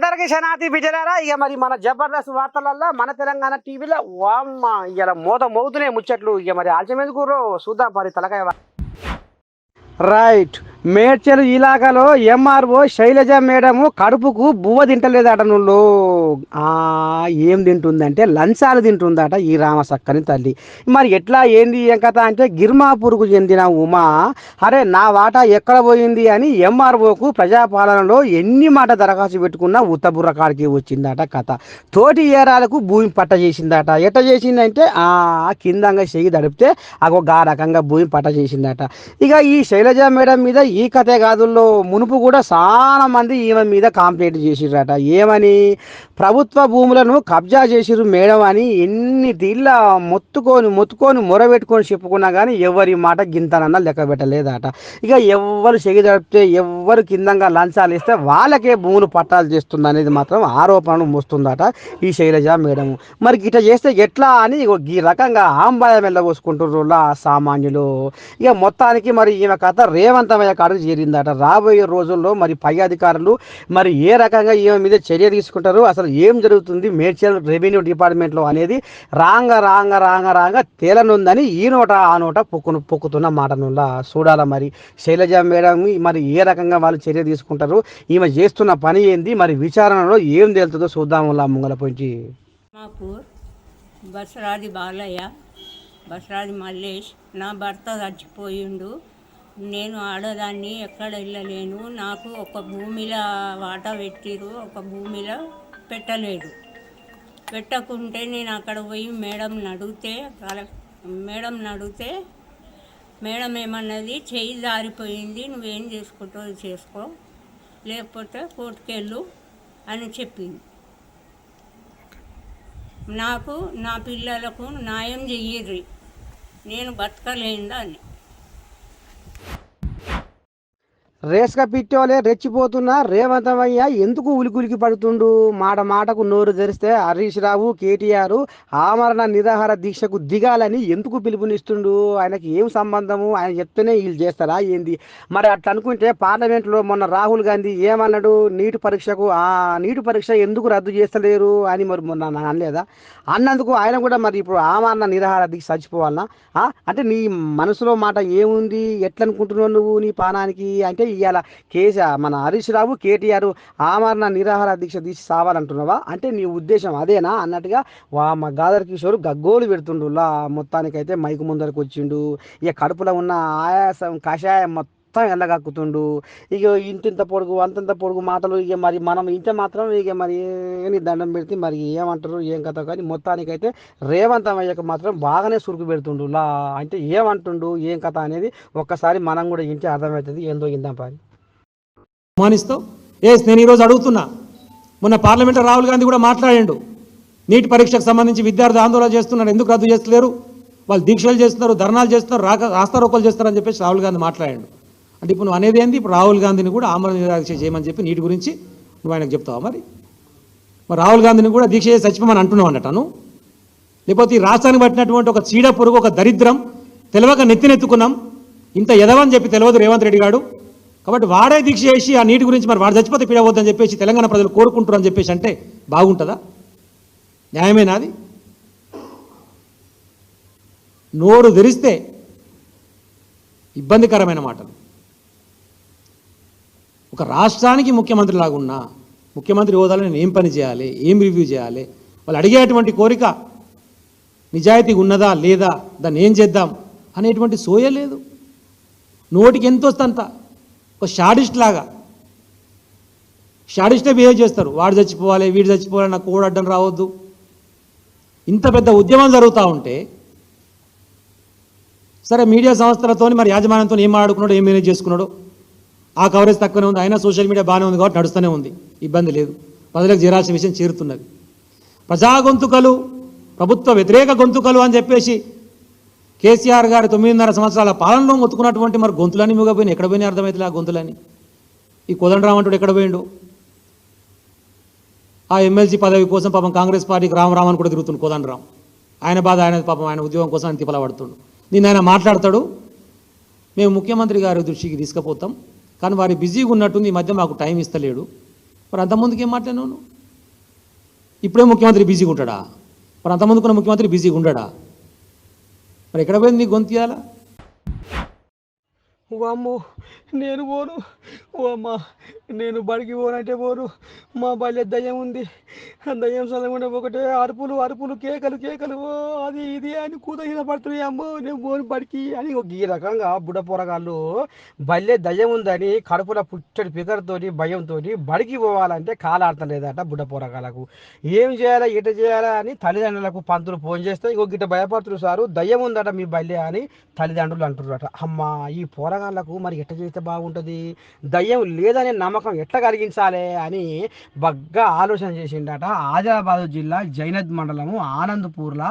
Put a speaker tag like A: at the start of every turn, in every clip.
A: అందరికీ శనాతి బిజరారా ఇక మరి మన జబర్దస్త్ వార్తలల్లో మన తెలంగాణ టీవీలో వామ్మ ఇలా మోత మోగుతున్నాయి ముచ్చట్లు. ఇక మరి ఆల్చమేది కూర చూద్దాం మరి తలకాయ రైట్ మేడ్చల్ ఇలాకాలో ఎంఆర్ఓ శైలజ మేడము కడుపుకు బువ్వ తింటలేదట నువ్వు ఏం తింటుందంటే లంచాలు తింటుందట ఈ రామసక్కని తల్లి. మరి ఎట్లా ఏంది ఏం కథ అంటే గిర్మాపూర్కు చెందిన ఉమా అరే నా వాటా ఎక్కడ పోయింది? అని ఎంఆర్ఓకు ప్రజాపాలనలో ఎన్ని మాట దరఖాస్తు పెట్టుకున్నా ఉత్తబుర్ర కాడికి వచ్చిందట కథ. తోటి ఏరాలకు భూమి పట్ట చేసిందట. ఎట్ట చేసిందంటే ఆ కిందంగా చెయ్యి దడిపితే అగో గా రకంగా భూమి పట్ట చేసిందట. ఇక ఈ శైలజ మేడం మీద ఈ కథే కాదుల్లో మునుపు కూడా చాలా మంది ఈమె మీద కంప్లైంట్ చేసిరట ఏమని? ప్రభుత్వ భూములను కబ్జా చేసిరు మేడం అని ఎన్ని దీళ్ళ మొత్తుకొని మొత్తుకొని మొరబెట్టుకొని చెప్పుకున్నా కానీ ఎవరి మాట గింతనన్నా లెక్క పెట్టలేదట. ఇక ఎవ్వరు చెగి జరిపితే ఎవ్వరు కిందంగా లంచాలు ఇస్తే వాళ్ళకే భూములు పట్టాలు చేస్తుంది అనేది మాత్రం ఆరోపణలు మోస్తుందట ఈ శైలజ మేడం. మరి గిట్ట చేస్తే ఎట్లా అని ఈ రకంగా ఆంబాయం వెళ్ళబోసుకుంటున్నారు లా సామాన్యులు. ఇక మొత్తానికి మరి ఈమె కథ రేవంతమయ్య కాడకు చేరిందట. రాబోయే రోజుల్లో మరి పై అధికారులు మరి ఏ రకంగా ఈమె మీద చర్య తీసుకుంటారు అసలు ఏం జరుగుతుంది? మేడ్చల్ రెవెన్యూ డిపార్ట్మెంట్లో అనేది రాంగ రాంగ రాంగ రాంగ తేలనుందని ఈ నోట ఆ నోట పొక్కును పొక్కుతున్న మాట నుండా చూడాల మరి. శైలజ మేడం మరి ఏ రకంగా వాళ్ళు చర్య తీసుకుంటారు? ఈమె చేస్తున్న పని ఏంది? మరి విచారణలో ఏం తేలుతుందో చూద్దాములా ముంగల పొంచి.
B: మాపూర్ బసరాది బాలయ్య బసరాది మల్లేష్ నా భర్త చచ్చిపోయిండు. నేను ఆడదాన్ని ఎక్కడ వెళ్ళలేను నాకు ఒక భూమిలో వాటా పెట్టిరు ఒక భూమిలో పెట్టలేదు పెట్టకుంటే నేను అక్కడ పోయి మేడం అడిగితే మేడంని అడిగితే మేడం ఏమన్నది చెయ్యి జారిపోయింది నువ్వేం చేసుకుంటావు చేసుకో లేకపోతే కోర్టుకెళ్ళు అని చెప్పింది. నాకు నా పిల్లలకు న్యాయం చెయ్యర్రి. నేను బతకలేను దాన్ని
A: రేస్గా పిట్టోలే రెచ్చిపోతున్న రేవంతమయ్య ఎందుకు ఉలికులికి పడుతుండు? మాట మాటకు నోరు తెరిస్తే హరీష్ రావు కేటీఆర్ ఆమరణ నిరాహార దీక్షకు దిగాలని ఎందుకు పిలుపునిస్తుండు? ఆయనకి ఏం సంబంధము? ఆయన చెప్తేనే వీళ్ళు చేస్తారా ఏంది? మరి అట్లా అనుకుంటే పార్లమెంట్లో మొన్న రాహుల్ గాంధీ ఏమన్నాడు? నీటి పరీక్షకు ఆ నీటి పరీక్ష ఎందుకు రద్దు చేస్తలేరు అని మరి మొన్న నా- అనలేదా? అన్నందుకు ఆయన కూడా మరి ఇప్పుడు ఆమరణ నిరాహార దీక్ష చచ్చిపోవాలనా? అంటే నీ మనసులో మాట ఏముంది? ఎట్లనుకుంటున్నావు నువ్వు నీ పానానికి? అంటే ఇవాళ కేసీఆర్ మన హరీష్ రావు కేటీఆర్ ఆమరణ నిరాహార దీక్ష తీసి సావాలంటున్నావా? అంటే నీ ఉద్దేశం అదేనా? అన్నట్టుగా వా మా గాదర్ కిషోర్ గగ్గోలు పెడుతుండు. లా మొత్తానికైతే మైకు ముందరకు వచ్చిండు ఇక కడుపులో ఉన్న ఆయాసం కషాయం మొత్తం మొత్తం ఎల్లగక్కుతుండు ఇక ఇంతింత పొడుగు అంతంత పొడుగు మాటలు ఇక మరి మనం ఇంత మాత్రం ఇక మరి ఏమి దండం పెడితే మరి ఏమంటారు ఏం కథ కానీ మొత్తానికైతే రేవంతమయ్యకు మాత్రం బాగానే సురుకు పెడుతుండు లా అంటే ఏమంటుండు ఏం కథ అనేది ఒక్కసారి మనం కూడా ఇంటి అర్థమవుతుంది. ఏందో ఇందాం పని
C: మానిస్తూ ఎస్ నేను ఈరోజు అడుగుతున్నా. మొన్న పార్లమెంట్లో రాహుల్ గాంధీ కూడా మాట్లాడిండు. నీటి పరీక్షకు సంబంధించి విద్యార్థి ఆందోళన చేస్తున్నారు. ఎందుకు రద్దు చేస్తలేరు? వాళ్ళు దీక్షలు చేస్తున్నారు ధర్నాలు చేస్తున్నారు రాక రాస్తారోకలు చేస్తారని చెప్పేసి రాహుల్ గాంధీ మాట్లాడాడు. అంటే ఇప్పుడు నువ్వు అనేది ఏంది? ఇప్పుడు రాహుల్ గాంధీని కూడా ఆమరణ నిరాక్ష చేయమని చెప్పి నీటి గురించి నువ్వు ఆయనకు చెప్తావా మరి? మరి రాహుల్ గాంధీని కూడా దీక్ష చేసి చచ్చిపోమని అంటున్నావు అన్నట్టు లేకపోతే ఈ రాష్ట్రానికి పట్టినటువంటి ఒక చీడ పురుగు ఒక దరిద్రం తెలవక నెత్తినెత్తుకున్నాం. ఇంత ఎదవని చెప్పి తెలియదు రేవంత్ రెడ్డి గారు. కాబట్టి వాడే దీక్ష చేసి ఆ నీటి గురించి మరి వాడు చచ్చిపోతే పీడవద్దని చెప్పేసి తెలంగాణ ప్రజలు కోరుకుంటారు అని చెప్పేసి అంటే బాగుంటుందా? న్యాయమేనా అది? నోరు తెరిస్తే ఇబ్బందికరమైన మాటలు. ఒక రాష్ట్రానికి ముఖ్యమంత్రి లాగున్నా ముఖ్యమంత్రి హోదాలో నేను ఏం పని చేయాలి ఏం రివ్యూ చేయాలి వాళ్ళు అడిగేటువంటి కోరిక నిజాయితీ ఉన్నదా లేదా దాన్ని ఏం చేద్దాం అనేటువంటి సోయ లేదు. నోటికి ఎంత వస్తంత ఒక షాడిస్ట్ లాగా. షాడిస్టే బిహేవ్ చేస్తారు. వాడు చచ్చిపోవాలి వీడు చచ్చిపోవాలి నాకు కూడా అడ్డం రావద్దు. ఇంత పెద్ద ఉద్యమం జరుగుతూ ఉంటే సరే మీడియా సంస్థలతో మరి యాజమాన్యంతో ఏం ఆడుకున్నాడో ఏం మేనేజ్ చేసుకున్నాడో ఆ కవరేజ్ తక్కువనే ఉంది. అయినా సోషల్ మీడియా బాగానే ఉంది కాబట్టి నడుస్తూనే ఉంది. ఇబ్బంది లేదు. ప్రజలకు చేరాల్సిన విషయం చేరుతున్నది. ప్రజా గొంతుకలు ప్రభుత్వ వ్యతిరేక గొంతుకలు అని చెప్పేసి కేసీఆర్ గారు తొమ్మిదిన్నర సంవత్సరాల పాలనలో మొత్తుకున్నటువంటి మరి గొంతులని మూగపోయినాయి. ఎక్కడ పోయినాయి అర్థమవుతుంది ఆ గొంతులని ఈ కోదండరామ్ అంటుడు ఎక్కడ పోయిండు? ఆ ఎమ్మెల్సీ పదవి కోసం పాపం కాంగ్రెస్ పార్టీకి రామరామ్ అని కూడా తిరుగుతుంది కోదండరామ్ ఆయన బాధ ఆయన పాపం ఆయన ఉద్యోగం కోసం ఆయన తిప్పల నిన్న దీన్ని ఆయన మాట్లాడతాడు. మేము ముఖ్యమంత్రి గారి దృష్టికి తీసుకుపోతాం. కానీ వారి బిజీగా ఉన్నట్టుంది ఈ మధ్య మాకు టైం ఇస్తలేడు. మరి అంతకుముందుకు ఏం మాట్లాడినావు ఇప్పుడే ముఖ్యమంత్రి బిజీగా ఉంటాడా? మరి అంతకుముందుకున్న ముఖ్యమంత్రి బిజీగా ఉండడా? మరి ఎక్కడ పోయింది నీ గొంతు
A: ఇవ్వాలా నేను పోను. ఓ అమ్మ నేను బడికి పోనంటే పోను. మా బల్య దయ్యం ఉంది. దయ్యం చదవకుండా ఒకటే అరుపులు అరుపులు కేకలు కేకలు. ఓ అది ఇది అని కూత పడుతున్నాయి. అమ్మో నేను పోను బడికి అని ఒక ఈ రకంగా బుడ్డ పొరగాళ్ళు బల్లె దయ్యం ఉందని కడుపులో పుట్టడి పికర్తోటి భయంతో బడికి పోవాలంటే కాలాడతలేదట బుడ్డ పొరగాళ్ళకు. ఏం చేయాలా ఇట చేయాలా అని తల్లిదండ్రులకు పంతులు ఫోన్ చేస్తే ఇంకో గిట్ట భయపడుతున్నారు సారు దయ్యం ఉందట మీ బల్య అని తల్లిదండ్రులు అంటున్నారట. అమ్మా ఈ పోరగాళ్ళకు మరి ఎట్ట చేస్తే బాగుంటుంది. దయ్యం లేదనే నమ్మకం ఎట్లా కలిగించాలి అని బగ్గా ఆలోచన చేసిండట. ఆదిలాబాద్ జిల్లా జైనద్ మండలము ఆనందపూర్ల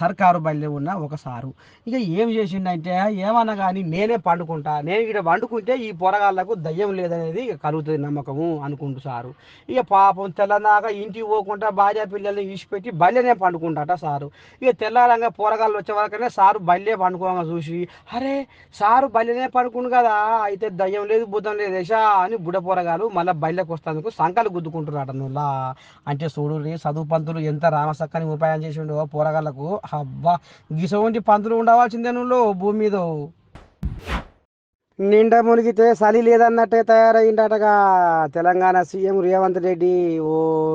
A: సర్కారు బయలు ఉన్న ఒక సారు. ఇక ఏం చేసిండంటే ఏమన్నా కానీ నేనే పండుకుంటా. నేను ఇక్కడ వండుకుంటే ఈ పోరగాళ్ళకు దయ్యం లేదనేది కలుగుతుంది నమ్మకము అనుకుంటు సారు. ఇక పాపం తెల్లదాకా ఇంటికి పోకుండా భార్య పిల్లల్ని ఈసిపెట్టి బయలునే పండుకుంటాట సారు. ఇక తెల్లారంగా పోరగాళ్ళు వచ్చే వరకనే సారు బయలే పండుకోగా చూసి అరే సారు బయలునే పడుకుండు కదా అయితే దయ్యం లేదు బుద్ధం లేదు యశా అని బుడ పొరగాలు మళ్ళీ బల్లెకి వస్తాందుకు సంకలు గుద్దుకుంటున్నాడు నువ్వులా. అంటే చూడు రే చదువు పంతులు ఎంత రామసక్కని ఉపాయం చేసిండో పోరగాళ్ళకు. అబ్బా గిసవంటి పంతులు ఉండవలసిందే నువ్వు భూమి మీద. నిండా మునిగితే చలి లేదన్నట్టే తయారైందటగా తెలంగాణ సీఎం రేవంత్ రెడ్డి. ఓ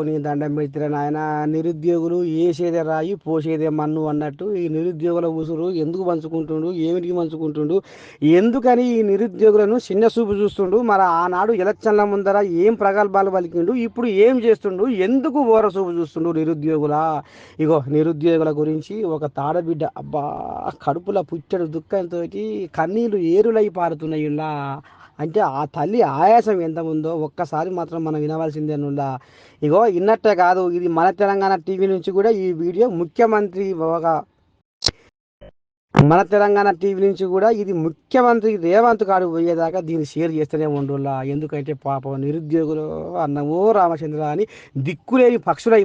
A: నీ దండం పెట్టిన నాయన నిరుద్యోగులు ఏసేదే రాయి పోసేదే మన్ను అన్నట్టు ఈ నిరుద్యోగుల ఉసురు ఎందుకు పంచుకుంటుండు ఏమిటికి పంచుకుంటుండు? ఎందుకని ఈ నిరుద్యోగులను చిన్న చూపు చూస్తుండు? మరి ఆనాడు ఎలక్షన్ల ముందర ఏం ప్రగల్భాలు పలికిండు? ఇప్పుడు ఏం చేస్తుండు? ఎందుకు ఓర చూపు చూస్తుండు నిరుద్యోగుల? ఇగో నిరుద్యోగుల గురించి ఒక తాడబిడ్డ అబ్బా కడుపుల పుచ్చడు దుఃఖంతో కన్నీళ్ళు ఏరులై పారుతున్నాయి ఇలా అంటే ఆ తల్లి ఆయాసం ఎంత ఉందో ఒక్కసారి మాత్రం మనం వినవలసిందే నుల్లా ఇగో ఇన్నట్టే కాదు ఇది మన తెలంగాణ టీవీ నుంచి కూడా ఈ వీడియో ముఖ్యమంత్రి ఒక మన తెలంగాణ టీవీ నుంచి కూడా ఇది ముఖ్యమంత్రి రేవంత్ కాడు పోయేదాకా దీన్ని షేర్ చేస్తూనే ఉండులా ఎందుకంటే పాపం నిరుద్యోగులు అన్నమో రామచంద్ర అని దిక్కులేని పక్షులు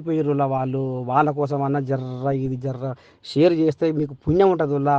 A: వాళ్ళు. వాళ్ళ కోసం అన్న జర్ర ఇది జర్ర షేర్ చేస్తే మీకు పుణ్యం ఉంటుందిలా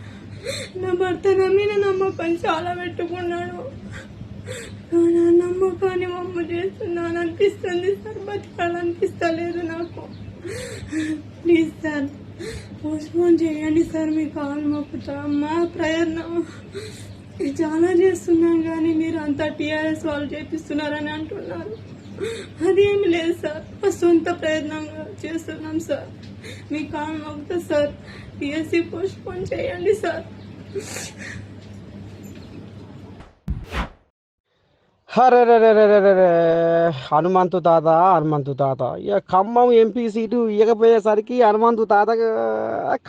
D: నా భర్త నా మీద నమ్మకం చాలా పెట్టుకున్నాడు. కానీ నమ్మకాన్ని మమ్మ చేస్తున్నాను అనిపిస్తుంది సార్. బతకాలనిపిస్తలేదు నాకు. ప్లీజ్ సార్ పోస్ట్పోన్ చేయండి సార్ మీ కాలు మొక్కుతా మా ప్రయత్నం. చాలా చేస్తున్నాం కానీ మీరు అంతా టీఆర్ఎస్ వాళ్ళు చేపిస్తున్నారని అంటున్నారు. అదేమి లేదు సార్. మా సొంత ప్రయత్నంగా చేస్తున్నాం సార్. మీ కాల్ మొక్కుతా సార్. పిఎస్సి పోస్ట్పోన్ చేయండి సార్.
A: హరే హనుమంతు తాత హనుమంతు తాత. ఇక ఖమ్మం ఎంపీ సీటు ఇవ్వకపోయేసరికి హనుమంతు తాత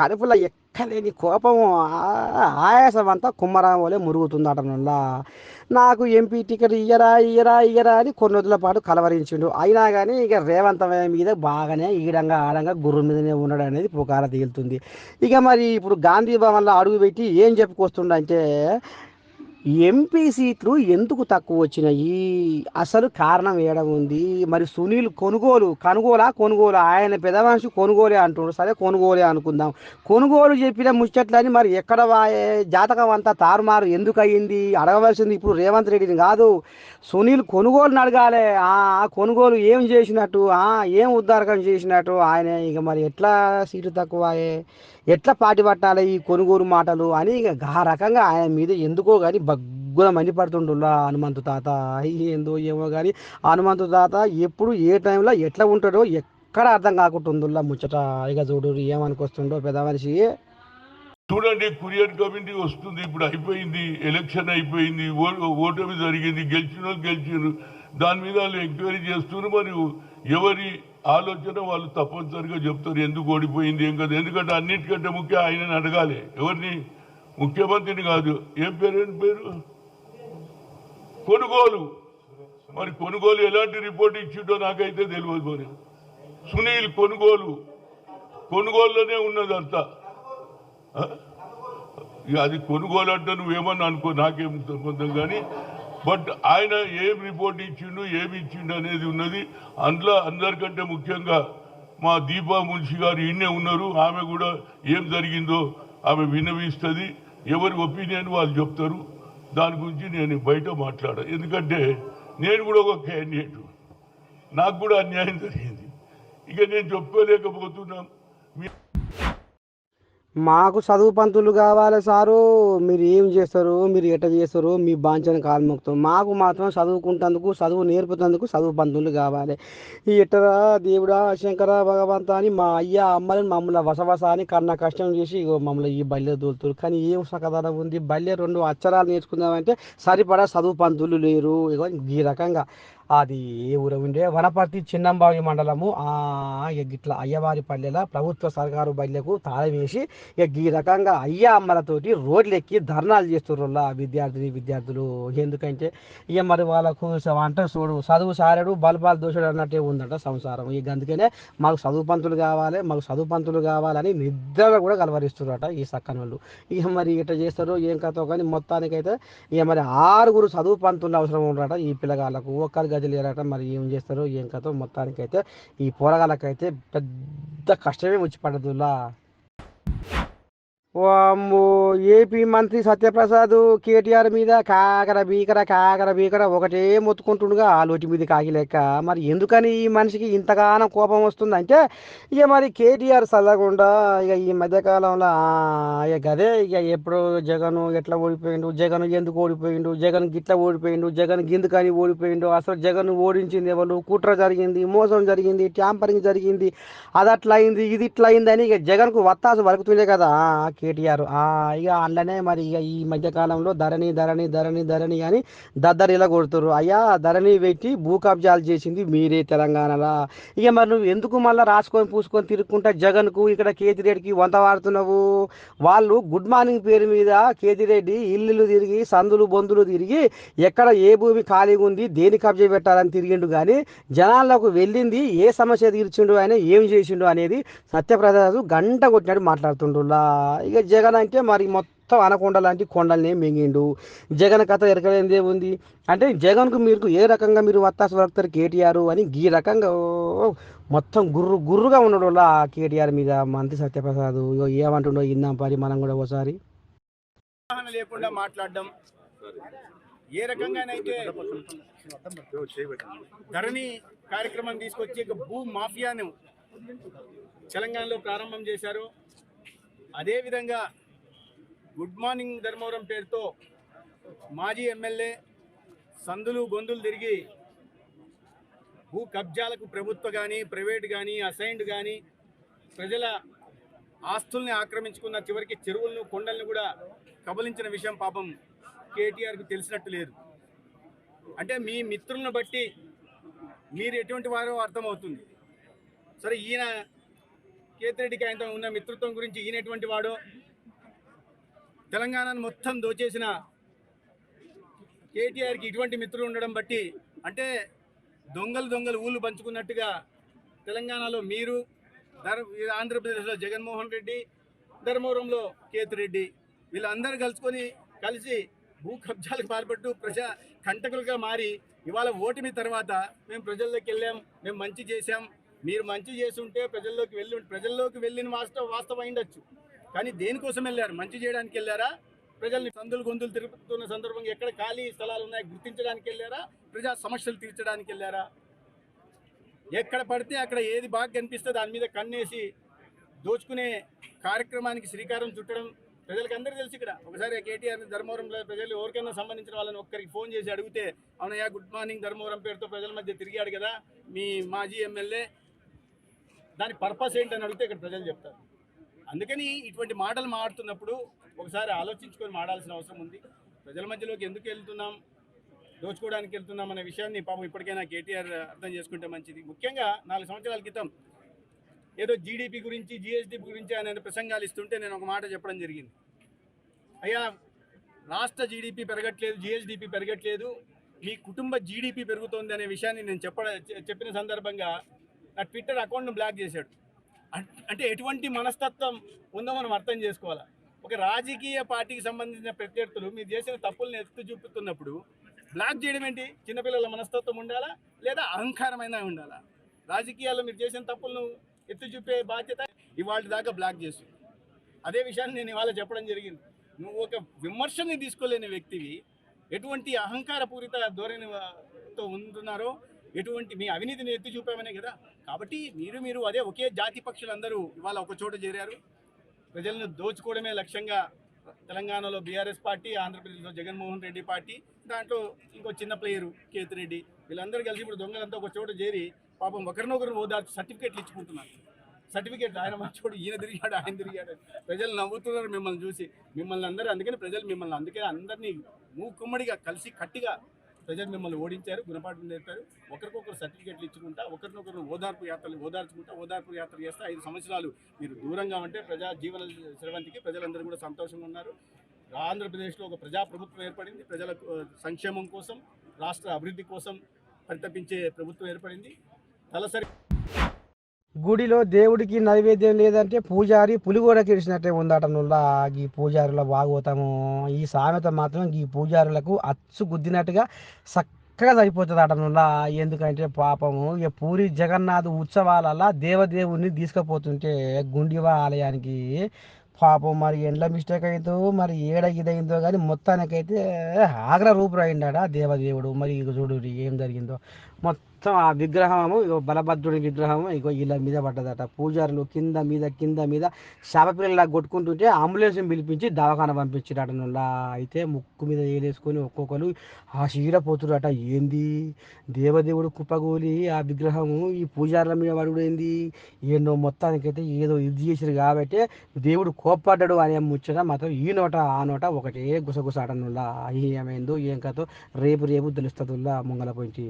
A: కడుపులో ఎక్కలేని కోపము ఆయాసం అంతా కుమ్మరం వలె మురుగుతుందట నాకు ఎంపీ టికెట్ ఇయ్యరా ఇయ్యరా ఇయ్యరా అని కొన్ని రోజుల పాటు కలవరించిండు. అయినా కానీ ఇక రేవంత్ మీద బాగానే ఈడంగా ఆడంగా గుర్రం మీదనే ఉన్నాడు అనేది పుకార తేలుతుంది ఇక మరి ఇప్పుడు గాంధీ భవన్లో అడుగు పెట్టి ఏం చెప్పుకొస్తుండంటే ఎంపీ సీట్లు ఎందుకు తక్కువ వచ్చినాయి? అసలు కారణం ఏడం ఉంది? మరి సునీల్ కొనుగోలు కొనుగోలా కొనుగోలు? ఆయన పెద్ద మనిషి కొనుగోలే అంటుండ్రు సరే కొనుగోలే అనుకుందాం. కొనుగోలు చెప్పిన ముచ్చట్లని మరి ఎక్కడ వాయే జాతకం అంతా తారుమారు? ఎందుకు అయ్యింది అడగవలసింది ఇప్పుడు రేవంత్ రెడ్డిని కాదు. సునీల్ కొనుగోలుని అడగాలి. ఆ కొనుగోలు ఏం చేసినట్టు? ఏం ఉద్దారకం చేసినట్టు? ఆయన ఇక మరి ఎట్లా సీటు తక్కువాయే ఎట్లా పాటి పట్టాలి ఈ కొనుగోలు మాటలు అని ఇక ఆ రకంగా ఆయన మీద ఎందుకో కానీ బగ్గున మండిపడుతుండులా హనుమంతు తాత. ఏందో ఏమో కానీ హనుమంతు తాత ఎప్పుడు ఏ టైంలో ఎట్లా ఉంటాడో ఎక్కడ అర్థం కాకుంటుందిలా ముచ్చట. ఇక చూడు ఏమనుకొస్తుండో పెద్ద మనిషి.
E: చూడండి కురియర్ కమిటీ వస్తుంది ఇప్పుడు అయిపోయింది ఎలక్షన్ అయిపోయింది ఓ- ఓటమి జరిగింది గెలిచిన గెలిచారు దాని మీద వాళ్ళు ఎంక్వైరీ చేస్తున్నారు మరియు ఎవరి ఆలోచన వాళ్ళు తప్పనిసరిగా చెప్తారు ఎందుకు ఓడిపోయింది ఏం కాదు. ఎందుకంటే అన్నిటికంటే ముఖ్యం ఆయనని అడగాలి. ఎవరిని? ముఖ్యమంత్రిని కాదు. ఏం పేరు ఏం పేరు? కొనుగోలు. మరి కొనుగోలు ఎలాంటి రిపోర్ట్ ఇచ్చిండో నాకైతే తెలియదు మరి. సునీల్ కొనుగోలు. కొనుగోలులోనే ఉన్నదంతా. అంతా ఇక అది కొనుగోలు అంటే నువ్వేమన్నా అనుకో నాకేం సంబంధం కానీ బట్ ఆయన ఏం రిపోర్ట్ ఇచ్చిండు ఏమి ఇచ్చిండు అనేది ఉన్నది. అందులో అందరికంటే ముఖ్యంగా మా దీపా మున్షి గారు ఈయనే ఉన్నారు. ఆమె కూడా ఏం జరిగిందో ఆమె విన్నవిస్తుంది. ఎవరి ఒపీనియన్ వాళ్ళు చెప్తారు. దాని గురించి నేను బయట మాట్లాడ ఎందుకంటే నేను కూడా ఒక క్యాండిడేట్ నాకు కూడా అన్యాయం జరిగింది. ఇక నేను చెప్పుకోలేకపోతున్నాం. మీ
A: మాకు చదువు పంతులు కావాలి సారు. మీరు ఏం చేస్తారు? మీరు ఎట్ట చేస్తారు? మీ బాంచని కాలు మాకు మాత్రం చదువుకుంటందుకు చదువు నేర్పుతందుకు చదువు పంతులు కావాలి. ఈ ఎట్టరా దేవుడా శంకర భగవంత అని మా అయ్య అమ్మని మమ్మల్ని వసవస అని కన్న కష్టం చేసి ఇగో మమ్మల్ని ఈ బల్లె దూలుతారు కానీ ఏం సకదనం ఉంది? బల్లె రెండు అక్షరాలు నేర్చుకుందామంటే సరిపడా చదువు పంతులు లేరు. ఇగో ఈ రకంగా అది ఏ ఊరు ఉండే? వనపర్తి చిన్నంబావి మండలము. ఆ ఇక గిట్ల అయ్యవారి పల్లెల ప్రభుత్వ సర్కారు బల్లెకు తాళం వేసి ఇక ఈ రకంగా అయ్య అమ్మలతోటి రోడ్లెక్కి ధర్నాలు చేస్తుర్రులా విద్యార్థిని విద్యార్థులు. ఎందుకంటే ఇక మరి వాళ్ళకు అంటే చూడు చదువు సారడు బలబాలు దోషుడు అన్నట్టే ఉందంట సంసారం. ఇక అందుకనే మాకు చదువు పంతులు కావాలి మాకు చదువు పంతులు కావాలని నిద్రగా కూడా కలవరిస్తున్నారట ఈ సక్కని వాళ్ళు ఇక మరి ఇట్లా చేస్తారు ఏం కథో కానీ మొత్తానికైతే ఇక మరి ఆరుగురు చదువు పంతులు అవసరం ఉండట ఈ పిల్లగాళ్ళకు. ఒక్కరి గది లేరట మరి ఏం చేస్తారో ఏం కథో మొత్తానికైతే ఈ పోరగాళ్ళకైతే పెద్ద కష్టమే వచ్చి పడదులా. ఏపీ మంత్రి సత్యప్రసాద్ కేటీఆర్ మీద కాకర బీకర కాకర బీకర ఒకటే మొత్తుకుంటుండగా ఆ మీద కాకి లెక్క. మరి ఎందుకని ఈ మనిషికి ఇంతగానో కోపం వస్తుంది అంటే ఇక మరి కేటీఆర్ చల్లకుండా ఇక ఈ మధ్యకాలంలో ఇక గదే ఇక ఎప్పుడు జగన్ ఎట్లా ఓడిపోయిండు జగన్ ఎందుకు ఓడిపోయిండు జగన్ గిట్ల ఓడిపోయిండు జగన్ గిందుకని ఓడిపోయిండు అసలు జగన్ ఓడించింది ఎవరు కుట్ర జరిగింది మోసం జరిగింది ట్యాంపరింగ్ జరిగింది అది అట్లా అయింది ఇది ఇట్లా అయిందని ఇక జగన్కు వత్తాసు వరకుతుండే కదా. కేటీఆర్. ఆ ఇక అందులోనే మరి ఇక ఈ మధ్యకాలంలో ధరణి ధరణి ధరణి ధరణి అని దద్దరిలా కొడుతురు అయ్యా ధరణి పెట్టి భూ కబ్జాలు చేసింది మీరే తెలంగాణలో. ఇక మరి నువ్వు ఎందుకు మళ్ళీ రాసుకొని పూసుకొని తిరుక్కుంటా జగన్కు ఇక్కడ కేతిరెడ్డికి వంత వాడుతున్నావు? వాళ్ళు గుడ్ మార్నింగ్ పేరు మీద కేతిరెడ్డి ఇల్లులు తిరిగి సందులు బొందులు తిరిగి ఎక్కడ ఏ భూమి ఖాళీగా ఉంది దేని కబ్జా పెట్టాలని తిరిగిండు కానీ జనాలకు వెళ్ళింది ఏ సమస్య తీర్చిండు ఆయన ఏం చేసిండు అనేది సత్యప్రసాద్ గంట కొట్టినట్టు మాట్లాడుతుండులా. ఇక జగన్ అంటే మరి మొత్తం అనకొండ లాంటి కొండలనే మింగిండు. జగన్ కథ ఎరకలేందే ఉంది. అంటే జగన్కు మీరు ఏ రకంగా మీరు వత్తాసు వలుకుతారు కేటీఆర్ అని ఈ రకంగా మొత్తం గుర్రు గుర్రుగా ఉన్నాడు ఆ కేటీఆర్ మీద మంత్రి సత్యప్రసాద్. ఇగో ఏమంటుండో ఇందాం పరి మనం కూడా ఒకసారి
F: లేకుండా మాట్లాడడం. ఏ రకంగానైతే ధరణి కార్యక్రమం తీసుకొచ్చి భూ మాఫియాను తెలంగాణలో ప్రారంభం చేశారు. అదేవిధంగా గుడ్ మార్నింగ్ ధర్మవరం పేరుతో మాజీ ఎమ్మెల్యే సందులు గొంతులు తిరిగి భూ కబ్జాలకు ప్రభుత్వ కానీ ప్రైవేట్ కానీ అసైన్డ్ కానీ ప్రజల ఆస్తుల్ని ఆక్రమించుకున్న చివరికి చెరువులను కొండలను కూడా కబలించిన విషయం పాపం కేటీఆర్కు తెలిసినట్టు లేదు. అంటే మీ మిత్రులను బట్టి మీరు ఎటువంటి వారో అర్థమవుతుంది. సరే ఈయన కేతిరెడ్డికి ఆయనతో ఉన్న మిత్రత్వం గురించి ఈయనటువంటి వాడు తెలంగాణను మొత్తం దోచేసిన కేటీఆర్కి ఇటువంటి మిత్రులు ఉండడం బట్టి అంటే దొంగలు దొంగలు ఊళ్ళు పంచుకున్నట్టుగా తెలంగాణలో మీరు ధర్ ఆంధ్రప్రదేశ్లో జగన్మోహన్ రెడ్డి ధర్మవరంలో కేతిరెడ్డి వీళ్ళందరూ కలుసుకొని కలిసి భూ కబ్జాలకు పాల్పట్టు ప్రజా కంటకులుగా మారి ఇవాళ ఓటమి తర్వాత మేము ప్రజల్లోకి వెళ్ళాం మేము మంచి చేశాం మీరు మంచి చేస్తుంటే ప్రజల్లోకి వెళ్ళి ప్రజల్లోకి వెళ్ళిన వాస్తవ వాస్తవం అయిండొచ్చు. కానీ దేనికోసం వెళ్ళారు? మంచి చేయడానికి వెళ్ళారా? ప్రజల్ని సందులు గొంతులు తిరుగుతున్న సందర్భంగా ఎక్కడ ఖాళీ స్థలాలు ఉన్నాయి గుర్తించడానికి వెళ్ళారా? ప్రజా సమస్యలు తీర్చడానికి వెళ్ళారా? ఎక్కడ పడితే అక్కడ ఏది బాగా కనిపిస్తే దాని మీద కన్నేసి దోచుకునే కార్యక్రమానికి శ్రీకారం చుట్టడం ప్రజలకు అందరూ తెలుసు ఇక్కడ. ఒకసారి కేటీఆర్ ధర్మవరంలో ప్రజలు ఎవరికైనా సంబంధించిన వాళ్ళని ఒక్కరికి ఫోన్ చేసి అడిగితే అవునయ్యా గుడ్ మార్నింగ్ ధర్మవరం పేరుతో ప్రజల మధ్య తిరిగాడు కదా మీ మాజీ ఎమ్మెల్యే. దాని పర్పస్ ఏంటని అడిగితే ఇక్కడ ప్రజలు చెప్తారు. అందుకని ఇటువంటి మాటలు మాడుతున్నప్పుడు ఒకసారి ఆలోచించుకొని మాడాల్సిన అవసరం ఉంది. ప్రజల మధ్యలోకి ఎందుకు వెళ్తున్నాం? దోచుకోవడానికి వెళ్తున్నాం అనే విషయాన్ని పాపం ఇప్పటికైనా కేటీఆర్ అర్థం చేసుకుంటే మంచిది. ముఖ్యంగా నాలుగు సంవత్సరాల క్రితం ఏదో జీడిపి గురించి జిఎస్డి గురించి ఆయన ప్రసంగాలు ఇస్తుంటే నేను ఒక మాట చెప్పడం జరిగింది. అయ్యా రాష్ట్ర జీడిపి పెరగట్లేదు జిఎస్డిపి పెరగట్లేదు మీ కుటుంబ జీడిపి పెరుగుతోంది అనే విషయాన్ని నేను చెప్ప చెప్పిన సందర్భంగా నా ట్విట్టర్ అకౌంట్ను బ్లాక్ చేశాడు. అంటే ఎటువంటి మనస్తత్వం ఉందో మనం అర్థం చేసుకోవాలి? ఒక రాజకీయ పార్టీకి సంబంధించిన ప్రత్యర్థులు మీరు చేసిన తప్పులను ఎత్తు చూపుతున్నప్పుడు బ్లాక్ చేయడం ఏంటి? చిన్నపిల్లల మనస్తత్వం ఉండాలా? లేదా అహంకారమైన ఉండాలా? రాజకీయాల్లో మీరు చేసిన తప్పులను ఎత్తు చూపే బాధ్యత ఇవాళ దాకా బ్లాక్ చేస్తుంది అదే విషయాన్ని నేను ఇవాళ చెప్పడం జరిగింది. నువ్వు ఒక విమర్శని తీసుకోలేని వ్యక్తివి. ఎటువంటి అహంకారపూరిత ధోరణితో ఉంటున్నారో ఎటువంటి మీ అవినీతిని ఎత్తి చూపామనే కదా? కాబట్టి మీరు మీరు అదే ఒకే జాతి పక్షులందరూ ఇవాళ ఒక చోట చేరారు. ప్రజలను దోచుకోవడమే లక్ష్యంగా తెలంగాణలో బీఆర్ఎస్ పార్టీ ఆంధ్రప్రదేశ్లో జగన్మోహన్ రెడ్డి పార్టీ దాంట్లో ఇంకో చిన్న ప్లేయరు కేతిరెడ్డి వీళ్ళందరూ కలిసి ఇప్పుడు దొంగలంతా ఒక చోట చేరి పాపం ఒకరినొకరు ఓదార్చి సర్టిఫికేట్లు ఇచ్చుకుంటున్నారు. సర్టిఫికేట్ ఆయన మంచోడు ఈయన తిరిగాడు ఆయన తిరిగాడు. ప్రజలు నవ్వుతున్నారు మిమ్మల్ని చూసి. మిమ్మల్ని అందరూ అందుకని ప్రజలు మిమ్మల్ని అందుకే అందరినీ మూకుమ్మడిగా కలిసి కట్టిగా ప్రజలు మిమ్మల్ని ఓడించారు గుణపాఠం నేర్పారు. ఒకరికొకరు సర్టిఫికేట్లు ఇచ్చుకుంటా ఒకరినొకరు ఓదార్పు యాత్రలు ఓదార్చుకుంటా ఓదార్పు యాత్ర చేస్తే ఐదు సంవత్సరాలు మీరు దూరంగా ఉంటే ప్రజా జీవన శ్రవంతికి ప్రజలందరూ కూడా సంతోషంగా ఉన్నారు. ఆంధ్రప్రదేశ్లో ఒక ప్రజాప్రభుత్వం ఏర్పడింది. ప్రజల సంక్షేమం కోసం రాష్ట్ర అభివృద్ధి కోసం పరితపించే ప్రభుత్వం ఏర్పడింది. తలసరి
A: గుడిలో దేవుడికి నైవేద్యం లేదంటే పూజారి పులిగోడ కిడిచినట్టే ఉందట నుల్లా. ఈ పూజారుల బాగోతాము. ఈ సామెత మాత్రం ఈ పూజారులకు అచ్చు గుద్దినట్టుగా చక్కగా సరిపోతుంది అట నుల్లా. ఎందుకంటే పాపము ఇక పూరి జగన్నాథ్ ఉత్సవాలల్లా దేవదేవుని తీసుకుపోతుంటే గుండివ ఆలయానికి పాపం మరి ఎండ్ల మిస్టేక్ అయిందో మరి ఏడ ఇదైందో కానీ మొత్తానికైతే ఆగ్ర రూపురైండాడ దేవదేవుడు. మరి ఇక చూడు ఏం జరిగిందో. మొత్తం ఆ విగ్రహము బలభద్రుడి విగ్రహము ఇగో ఇలా మీద పడ్డదట. పూజారులు కింద మీద కింద మీద శాపపిల్లలా కొట్టుకుంటుంటే అంబులెన్స్ పిలిపించి దవాఖాన పంపించారట నుల్లా. అయితే ముక్కు మీద ఏలేసుకొని ఒక్కొక్కరు ఆ చీడ పోతురట. ఏంది? దేవదేవుడు కుప్పగూలి ఆ విగ్రహము ఈ పూజారుల మీద పడుడు ఏంది ఏందో మొత్తానికైతే ఏదో ఇది చేసారు కాబట్టి దేవుడు కోప్పడ్డాడు అనే ముచ్చట మాత్రం ఈ నోట ఆ నోట ఒకటే గుసగుసాటనుల్లా ఏమైందో ఏం కథో రేపు రేపు తెలుస్తుందిల్లా ముంగల పోయించి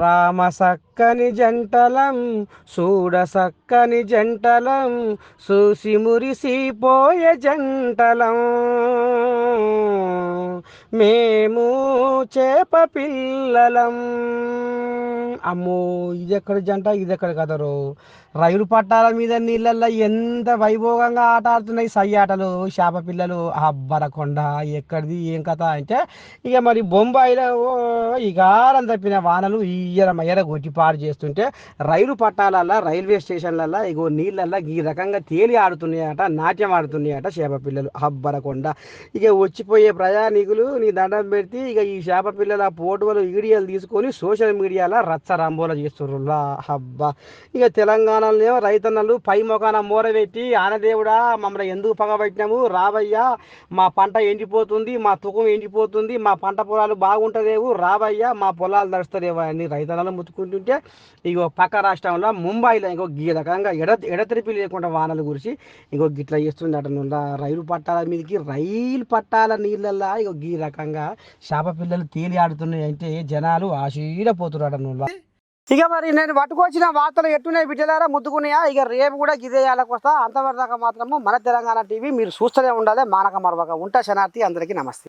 A: రామ సక్కని జంటలం చూడ సక్కని జంటలం చూసి మురిసిపోయే జంటలం. మేము చేప పిల్లలం. అమ్మో ఇది ఎక్కడ జంట? ఇది ఎక్కడ కదరు? రైలు పట్టాల మీద నీళ్ళల్లో ఎంత వైభోగంగా ఆట ఆడుతున్నాయి సై ఆటలు చేప పిల్లలు. అబ్బరకొండ ఎక్కడిది ఏం కథ అంటే ఇక మరి బొంబాయిలో ఓ తప్పిన వానలు ఈయర మయ్యర కొట్టిపాడు చేస్తుంటే రైలు పట్టాలల్లో రైల్వే స్టేషన్లల్లో ఇగో నీళ్ళల్లో ఈ రకంగా తేలి ఆడుతున్నాయట నాట్యం ఆడుతున్నాయట చేప పిల్లలు. అబ్బరకొండ ఇక వచ్చిపోయే ప్రయాణికులు నీ దండం పెడితే ఇక ఈ చేప పిల్లల ఫోటోలు వీడియోలు తీసుకొని సోషల్ మీడియాలో రచ్చ రంబోల చేస్తుర్రులా అబ్బా. ఇక తెలంగాణ తెలంగాణలో రైతన్నలు పై మొఖాన మూరబెట్టి ఆనదేవుడా మమ్మల్ని ఎందుకు పగబట్టినాము రాబయ్యా మా పంట ఎండిపోతుంది మా తుకం ఎండిపోతుంది మా పంట పొలాలు బాగుంటలేవు. రాబయ్యా మా పొలాలు దడుస్తలేవు అని రైతన్నలు ముత్తుకుంటుంటే ఇగో పక్క రాష్ట్రంలో ముంబైలో ఇంకో ఈ రకంగా ఎడ ఎడతెరిపి లేకుండా వానలు గురిసి ఇంకో గిట్లా చేస్తుంది అట రైలు పట్టాల మీదకి రైలు పట్టాల నీళ్ళల్లా ఇగో ఈ రకంగా చేప పిల్లలు తేలి ఆడుతున్నాయి అంటే జనాలు ఆశీడపోతున్నారు అటు ఇక మరి నేను పట్టుకొచ్చిన వార్తలు ఎట్టున్నాయి బిడ్డలారా? ముద్దుకున్నాయా ఇక రేపు కూడా గిదే వస్తా. అంతవరదాకా మాత్రము మన తెలంగాణ టీవీ మీరు చూస్తూనే ఉండాలి. మానక మరవక ఉంటా. శనార్థి అందరికీ నమస్తే.